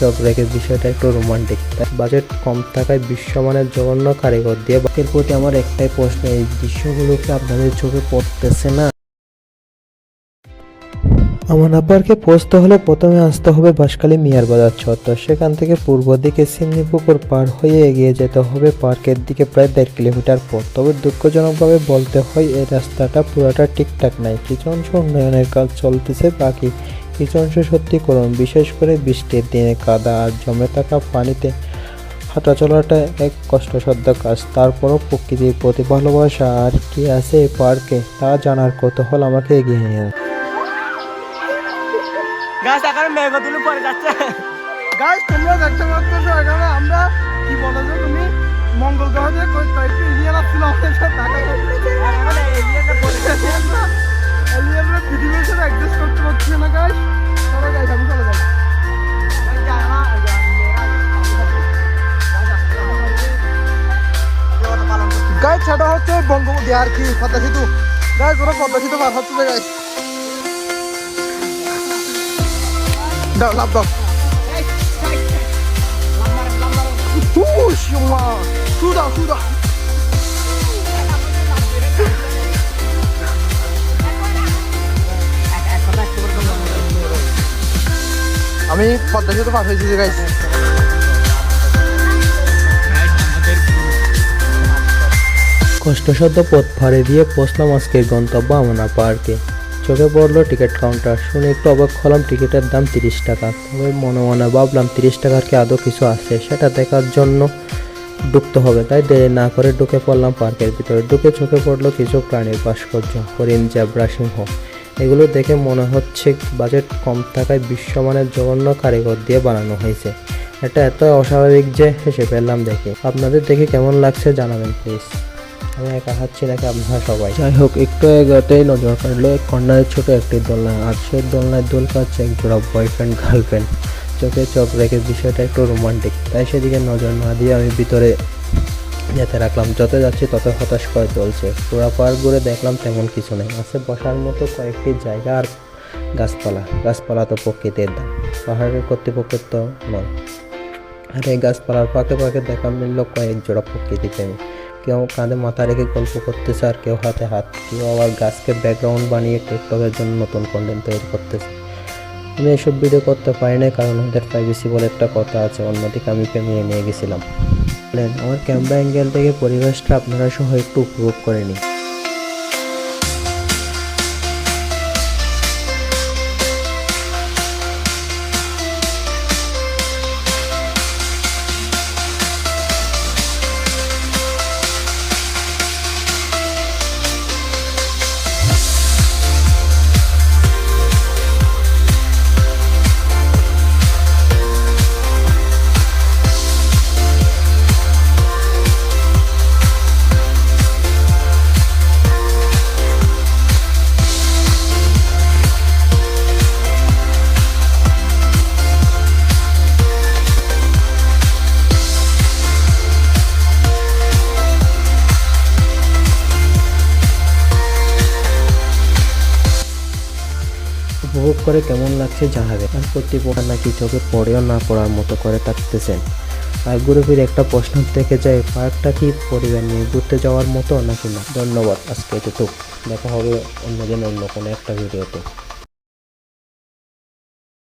চকরেকের বিষয়টা একটু romantic budget কম থাকায় বিশ্বমানের জঘন্য কারিগর দিয়ে বাকের প্রতি আমার একটাই প্রশ্ন, এই দৃশ্যগুলোকে আপনাদের চোখে পড়তেছে না? আমার আব্বারকে পৌঁছতে হলে, প্রথমে আসতে হবে বাঁশখালী মিয়ার বাজার চত্বর। সেখান থেকে পূর্ব দিকে সিমনিপুকুর পার হয়ে এগিয়ে যেতে হবে পার্কের দিকে প্রায় দেড় কিলোমিটার পর তবে দুঃখজনকভাবে বলতে হয়, এই রাস্তাটা পুরোটা ঠিকঠাক নাই। কিছু অংশ উন্নয়নের কাজ চলতেছে, বাকি কিছু অংশ সত্যি করুন বিশেষ করে বৃষ্টির দিনে কাদা আর জমে থাকা পানিতে হাঁটা চলাটা এক কষ্টসাধ্য কাজ। তারপরও প্রকৃতির প্রতি ভালোবাসা আর কি আছে এই পার্কে তা জানার কৌতূহল আমাকে এগিয়ে নিয়ে যায়। গাছ এখন মেঘ তুলে যাচ্ছে। গাইস তোমরা দেখতে পাচ্ছ এখানে আমরা কি বলো তুমি মঙ্গল গ্রহ কয়েকটি আমাদের সাথে সেটা হচ্ছে বঙ্গবন্ধু আর কি পদ্মা সেতু গাইস ওরা পদ্মা সেতু পার হচ্ছে uma... Suda, suda. আমি পদ্মা সেতু পার হয়েছি গাইস কষ্টসাধ্য পথ ফাড়ে দিয়ে পৌঁছলাম আজকের গন্তব্য আমনা পার্কে। চোখে পড়ল টিকিট কাউন্টার। শুনে একটু অবাক হলাম, টিকিটের দাম তিরিশ টাকা। তবে মনে মনে ভাবলাম, তিরিশ টাকার কি আদৌ কিছু আছে? সেটা দেখার জন্য ঢুকতে হবে, তাই দেরি না করে ঢুকে পড়লাম পার্কের ভিতরে। ঢুকে চোখে পড়ল কিছু প্রাণীর ভাস্কর্য, হরিণ, জেব্রা, সিংহ। এগুলো দেখে মনে হচ্ছে বাজেট কম থাকায় বিশ্বমানের জঘন্য কারিগর দিয়ে বানানো হয়েছে। এটা এত অস্বাভাবিক যে হেসে ফেললাম দেখে। আপনাদের দেখে কেমন লাগছে জানাবেন, প্লিজ। আমি একা হাঁটছি নাকি আপনারা সবাই। যাই হোক, একটু এগাতেই নজর কাটলো কর্নারের ছোট একটি দোলনা আর সেই দোলনায় দোল খাচ্ছে এক জোড়া বয়ফ্রেন্ড গার্লফ্রেন্ড চোখে চোখ রেখে বিষয়টা একটু রোমান্টিক তাই সেদিকে নজর না দিয়ে আমি ভিতরে যেতে রাখলাম। যত যাচ্ছি তত হতাশ করে চলছে। পুরা পার্ক ঘুরে দেখলাম তেমন কিছু নেই। আছে বসার মতো কয়েকটি জায়গা আর গাছপালা। গাছপালা তো প্রকৃতির দাম। পাহাড়ের কর্তৃপক্ষের তো নয়। আর এই গাছপালার পাকে পাকে দেখা মিলল কয়েক জোড়া প্রকৃতি প্রেমী কেউ কাঁধে মাথা রেখে গল্প করতেছে আর কেউ হাতে হাত। কেউ আবার গাছকে ব্যাকগ্রাউন্ড বানিয়ে টিকটকের জন্য নতুন কন্টেন্ট তৈরি করতেছে। আমি এসব ভিডিও করতে পারি না কারণ ওদের প্রাইভেসি বলে একটা কথা আছে, অন্যদিকে আমি প্রেমিয়ে নিয়ে গেছিলাম। আমার ক্যামেরা অ্যাঙ্গেল থেকে পরিবেশটা আপনারা সহ একটু উপভোগ করে নিন। উপভোগ করে কেমন লাগছে জানাবে আর কর্তৃপক্ষ নাকি চোখে পড়েও না পড়ার মতো করে থাকতেছেন আর গ্রুপের একটা প্রশ্ন থেকে যায়, পার্কটা কি পরিবার নিয়ে ঘুরতে যাওয়ার মতো নাকি না? ধন্যবাদ, আজকে এতটুকু। দেখা হবে অন্যদিন অন্য কোনো একটা ভিডিওতে।